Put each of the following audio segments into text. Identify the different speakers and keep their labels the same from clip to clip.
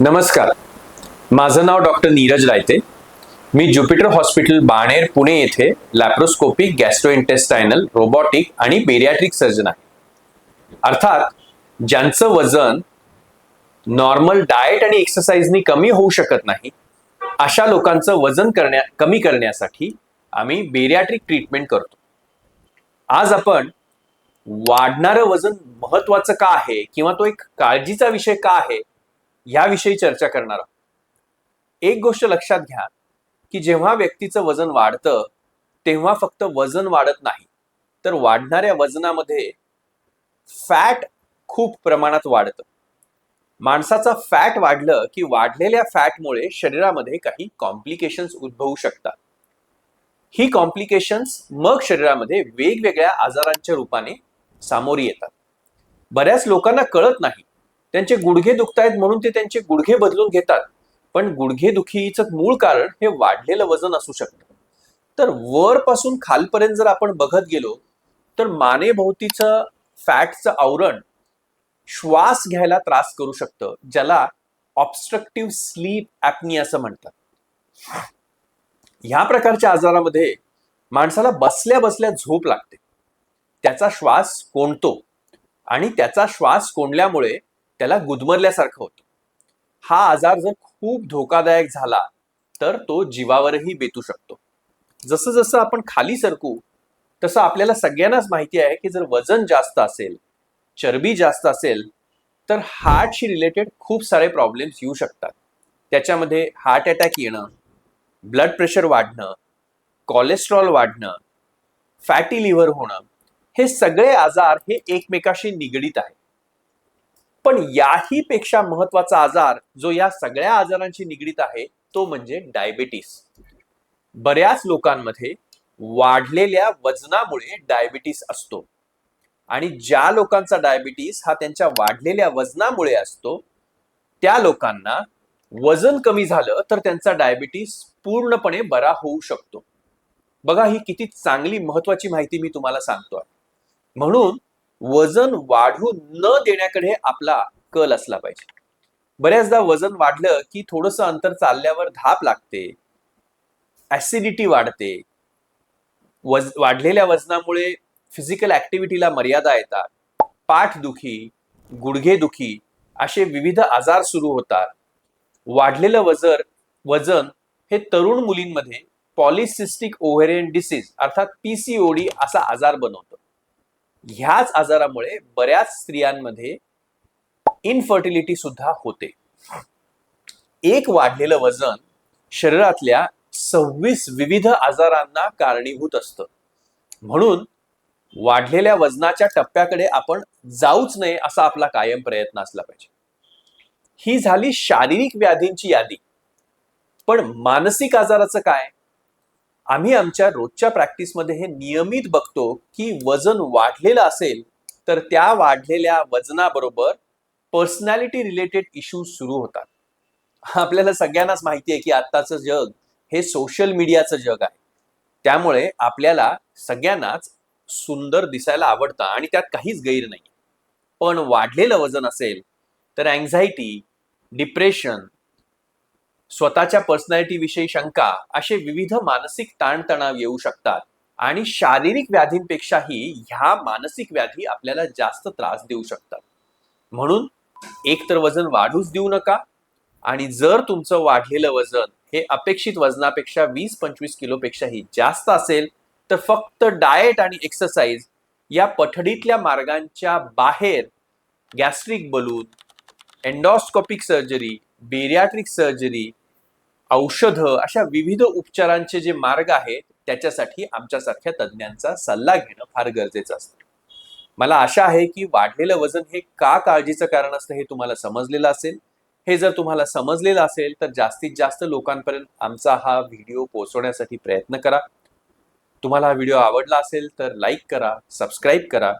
Speaker 1: नमस्कार. माझं नाव डॉक्टर नीरज रायते. मी ज्युपिटर हॉस्पिटल बाणेर पुणे येथे लॅप्रोस्कोपिक गॅस्ट्रोइंटेस्टायनल रोबॉटिक आणि बेरियाट्रिक सर्जन आहे. अर्थात ज्यांचं वजन नॉर्मल डाएट आणि एक्सरसाइजनी कमी होऊ शकत नाही अशा लोकांचं वजन करण्या कमी करण्यासाठी आम्ही बेरियाट्रिक ट्रीटमेंट करतो. आज आपण वाढणारं वजन महत्वाचं का आहे किंवा तो एक काळजीचा विषय का आहे याविषयी चर्चा करणार आहोत. एक गोष्ट लक्षात घ्या की जेव्हा व्यक्तीचं वजन वाढतं तेव्हा फक्त वजन वाढत नाही. तर वाढणाऱ्या वजनामध्ये फॅट खूप प्रमाणात वाढतं. माणसाचा फॅट वाढलं की वाढलेल्या फॅटमुळे शरीरामध्ये काही कॉम्प्लिकेशन्स उद्भवू शकतात. ही कॉम्प्लिकेशन्स मग शरीरामध्ये वेगवेगळ्या आजारांच्या रूपाने सामोरी येतात. बऱ्याच लोकांना कळत नाही त्यांचे गुडघे दुखतायत म्हणून ते त्यांचे गुडघे बदलून घेतात. पण गुडघे दुखीचं मूळ कारण हे वाढलेलं वजन असू शकतं. तर वरपासून खालपर्यंत जर आपण बघत गेलो तर मानेभोवतीचं फॅटचं आवरण श्वास घ्यायला त्रास करू शकतं ज्याला ऑब्स्ट्रक्टिव्ह स्लीप ॲपनी असं म्हणतात. ह्या प्रकारच्या आजारामध्ये माणसाला बसल्या बसल्या झोप लागते. त्याचा श्वास कोंडतो आणि त्याचा श्वास कोंडल्यामुळे त्याला गुदमरल्यासारखं होतं. हा आजार जर खूप धोकादायक झाला तर तो जीवावरही बेतू शकतो. जसं जसं आपण खाली सरकू तसं आपल्याला सगळ्यांनाच माहिती आहे की जर वजन जास्त असेल चरबी जास्त असेल तर हार्टशी रिलेटेड खूप सारे प्रॉब्लेम्स येऊ शकतात. त्याच्यामध्ये हार्ट अटॅक येणं ब्लड प्रेशर वाढणं कोलेस्ट्रॉल वाढणं फॅटी लिव्हर होणं हे सगळे आजार हे एकमेकाशी निगडीत आहेत. पण याही पेक्षा महत्त्वाचा आजार जो या सगळ्या आजारांशी निगडीत आहे तो म्हणजे डायबिटीस. बऱ्याच लोकांमध्ये वाढलेल्या वजनामुळे डायबिटीस असतो. आणि ज्या लोकांचा डायबिटीस हा त्यांच्या वाढलेल्या वजनामुळे असतो त्या लोकांना वजन कमी झालं तर त्यांचा डायबिटीस पूर्णपणे बरा होऊ शकतो. बघा ही किती चांगली महत्वाची माहिती मी तुम्हाला सांगतो म्हणून वजन वाढू न देण्याकडे आपला कल असला पाहिजे. बऱ्याचदा वजन वाढलं की थोडंसं अंतर चालल्यावर धाप लागते. ऍसिडिटी वाढते. वज वाढलेल्या वजनामुळे फिजिकल ऍक्टिव्हिटीला मर्यादा येतात. पाठदुखी गुडघेदुखी असे विविध आजार सुरू होतात. वाढलेलं वजन वजन हे तरुण मुलींमध्ये पॉलिसिस्टिक ओव्हेरियन डिसीज अर्थात पीसीओडी असा आजार बनवतो. ह्याच आजारामुळे बऱ्याच स्त्रियांमध्ये इनफर्टिलिटी सुद्धा होते. एक वाढलेलं वजन शरीरातल्या सव्वीस विविध आजारांना कारणीभूत असतं. म्हणून वाढलेल्या वजनाच्या टप्प्याकडे आपण जाऊच नये असा आपला कायम प्रयत्न असला पाहिजे. ही झाली शारीरिक व्याधींची यादी. पण मानसिक आजाराचं काय? आम्ही आमच्या रोजच्या प्रॅक्टिसमध्ये हे नियमित बघतो की वजन वाढलेलं असेल तर त्या वाढलेल्या वजनाबरोबर पर्सनॅलिटी रिलेटेड इश्यू सुरू होतात. आपल्याला सगळ्यांनाच माहिती आहे की आत्ताचं जग हे सोशल मीडियाचं जग आहे. त्यामुळे आपल्याला सगळ्यांनाच सुंदर दिसायला आवडतं आणि त्यात काहीच गैर नाही पण वाढलेलं वजन असेल तर अँझायटी डिप्रेशन स्वतःच्या पर्सनॅलिटी विषयी शंका असे विविध मानसिक ताणतणाव येऊ शकतात. आणि शारीरिक व्याधींपेक्षाही ह्या मानसिक व्याधी आपल्याला जास्त त्रास देऊ शकतात. म्हणून एक तर वजन वाढूच देऊ नका आणि जर तुमचं वाढलेलं वजन हे अपेक्षित वजनापेक्षा वीस पंचवीस किलोपेक्षाही जास्त असेल तर फक्त डाएट आणि एक्सरसाइज या पठडीतल्या मार्गांच्या बाहेर gastric balloon endoscopic surgery bariatric surgery औषधं अशा विविध उपचारांचे जे मार्ग आहेत त्याच्यासाठी आमच्यासारख्या तज्ज्ञांचा सल्ला घेणं फार गरजेचं असतं. मला आशा आहे की वाढलेलं वजन हे का काळजीचं कारण असतं हे तुम्हाला समजलेलं असेल. हे जर तुम्हाला समजलेलं असेल तर जास्तीत जास्त लोकांपर्यंत आमचा हा व्हिडिओ पोहोचवण्यासाठी प्रयत्न करा. तुम्हाला हा व्हिडिओ आवडला असेल तर लाईक करा सबस्क्राईब करा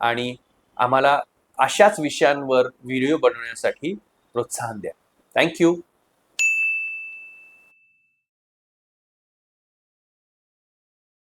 Speaker 1: आणि आम्हाला अशाच विषयांवर व्हिडिओ बनवण्यासाठी प्रोत्साहन द्या. थँक्यू.